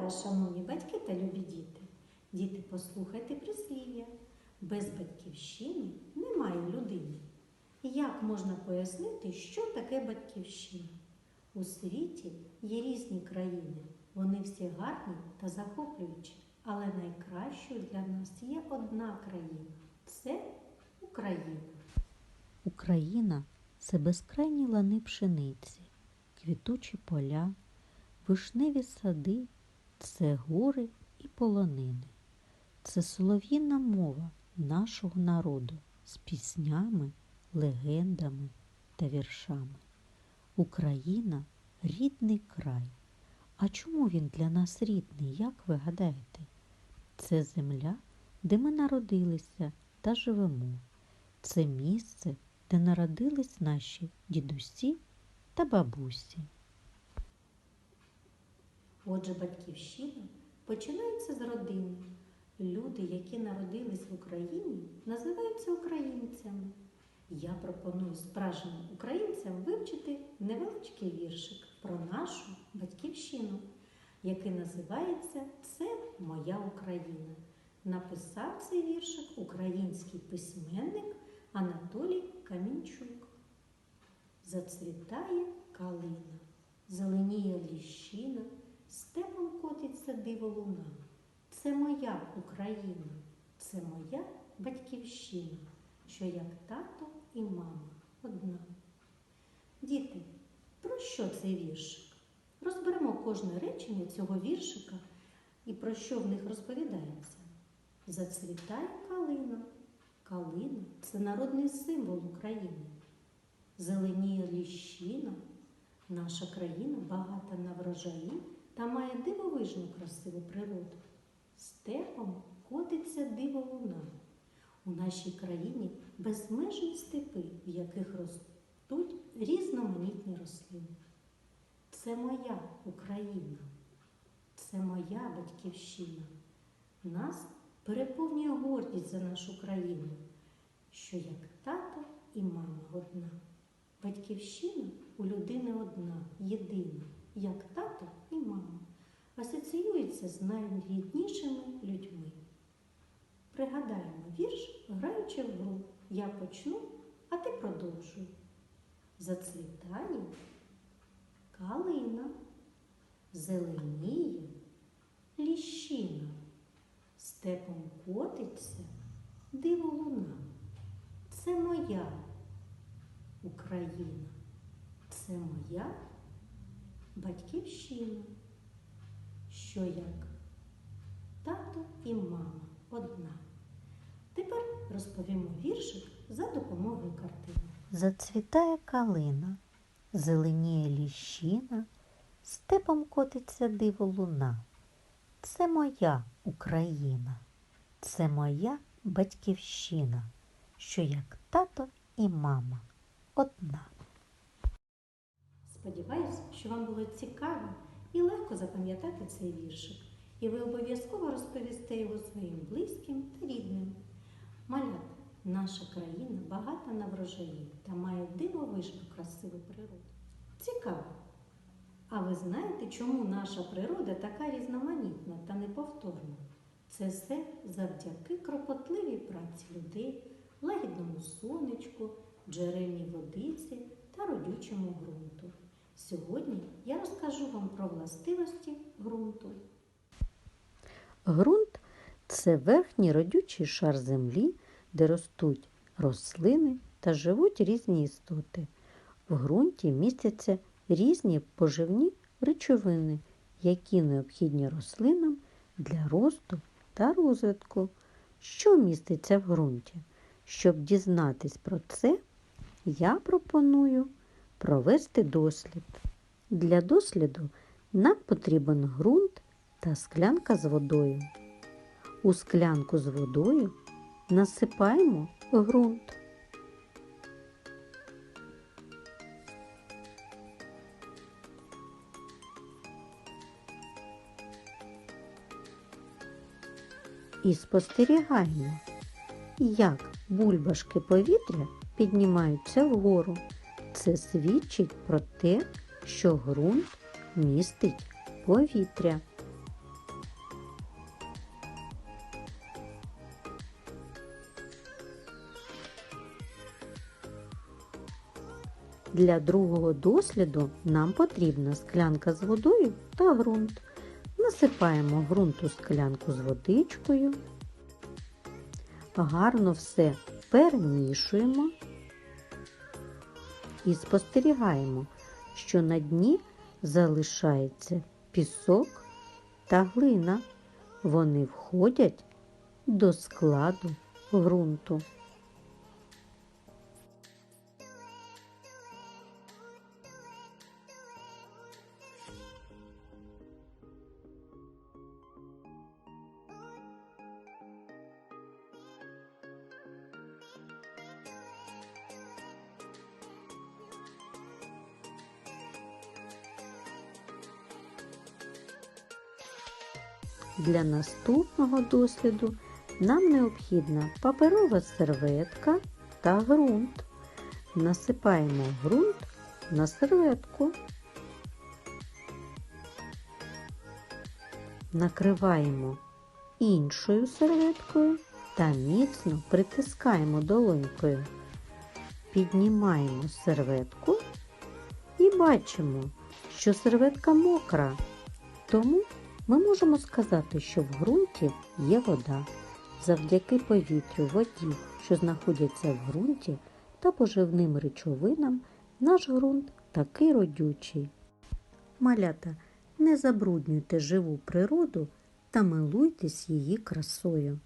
вас, шановні батьки та любі діти. Діти, послухайте прислів'я. Без батьківщини немає людини. Як можна пояснити, що таке батьківщина? У світі є різні країни. Вони всі гарні та захоплюючі, але найкращою для нас є одна країна це Україна. Україна це безкрайні лани пшениці, квітучі поля, вишневі сади, це гори і полонини. Це солов'їна мова нашого народу з піснями, легендами та віршами. Україна рідний край. А чому він для нас рідний, як ви гадаєте? Це земля, де ми народилися та живемо. Це місце, де народились наші дідусі та бабусі. Отже, батьківщина починається з родини. Люди, які народились в Україні, називаються українцями. Я пропоную справжнім українцям вивчити невеличкий віршик про нашу батьківщину, який називається Це моя Україна. Написав цей віршик український письменник Анатолій Камінчук. Зацвітає калина, зеленіє степом котиться диво луна. Це моя Україна, це моя батьківщина, що як тато і мама одна. Діти, про що цей віршик? Розберемо кожне речення цього віршика і про що в них розповідається. Зацвітає калина. Калина це народний символ України. Зеленіє ліщина. Наша країна багата на врожаї та має дивовижну красиву природу. Степом котиться диво луна. У нашій країні безмежні степи, в яких ростуть різноманітні рослини. Це моя Україна, це моя батьківщина. Нас переповнює гордість за нашу країну, що як тато і мама одна. Батьківщина у людини одна, єдина, як тато і мама, асоціюється з найріднішими людьми. Пригадаємо вірш, граючи в гру. Я почну, а ти продовжуй. Зацвітає калина, зеленіє ліщина, степом котиться диво луна. Це моя Україна, це моя батьківщина, що як тато і мама одна. Тепер розповімо віршик за допомогою картини. Зацвітає калина, зеленіє ліщина, степом котиться диво луна. Це моя Україна, це моя батьківщина, що як тато і мама одна. Сподіваюсь, що вам було цікаво і легко запам'ятати цей віршик, і ви обов'язково розповісте його своїм близьким та рідним. Малят, наша країна багата на врожаї та має дивовижну красиву природу. Цікаво! А ви знаєте, чому наша природа така різноманітна та неповторна? Це все завдяки кропотливій праці людей, лагідному сонечку, джерельній водиці та родючому ґрунту. Сьогодні я розкажу вам про властивості ґрунту. Ґрунт це верхній родючий шар землі, де ростуть рослини та живуть різні істоти. В ґрунті містяться різні поживні речовини, які необхідні рослинам для росту та розвитку. Що міститься в ґрунті? Щоб дізнатись про це, я пропоную провести дослід. Для досліду нам потрібен ґрунт та склянка з водою. У склянку з водою насипаємо ґрунт. І спостерігаємо, як бульбашки повітря піднімаються вгору. Це свідчить про те, що ґрунт містить повітря. Для другого досліду нам потрібна склянка з водою та ґрунт. Насипаємо ґрунт у склянку з водичкою. Гарно все перемішуємо і спостерігаємо, що на дні залишається пісок та глина. Вони входять до складу ґрунту. Для наступного досліду нам необхідна паперова серветка та ґрунт. Насипаємо ґрунт на серветку. Накриваємо іншою серветкою та міцно притискаємо долонькою. Піднімаємо серветку і бачимо, що серветка мокра. Тому ми можемо сказати, що в ґрунті є вода. Завдяки повітрю, воді, що знаходяться в ґрунті, та поживним речовинам, наш ґрунт такий родючий. Малята, не забруднюйте живу природу та милуйтесь її красою.